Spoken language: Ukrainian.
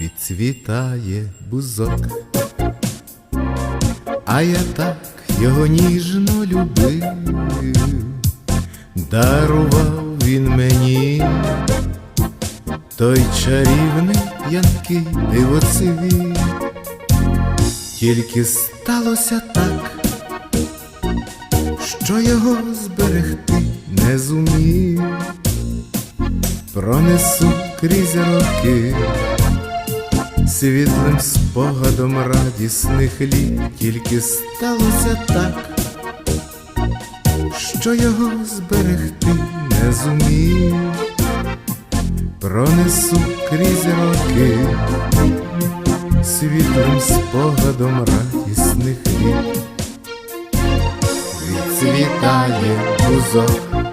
відцвітає бузок, а я так його ніжно любив, дарував він мені той чарівний п'янкий дивоцвіт. Тільки сталося так, що його зберегти не зумів, пронесу крізь роки, світлим спогадом радісних літ, тільки сталося так, що його зберегти не зумів, пронесу крізь роки світлим спогадом радісних літ. Відцвітає бузок,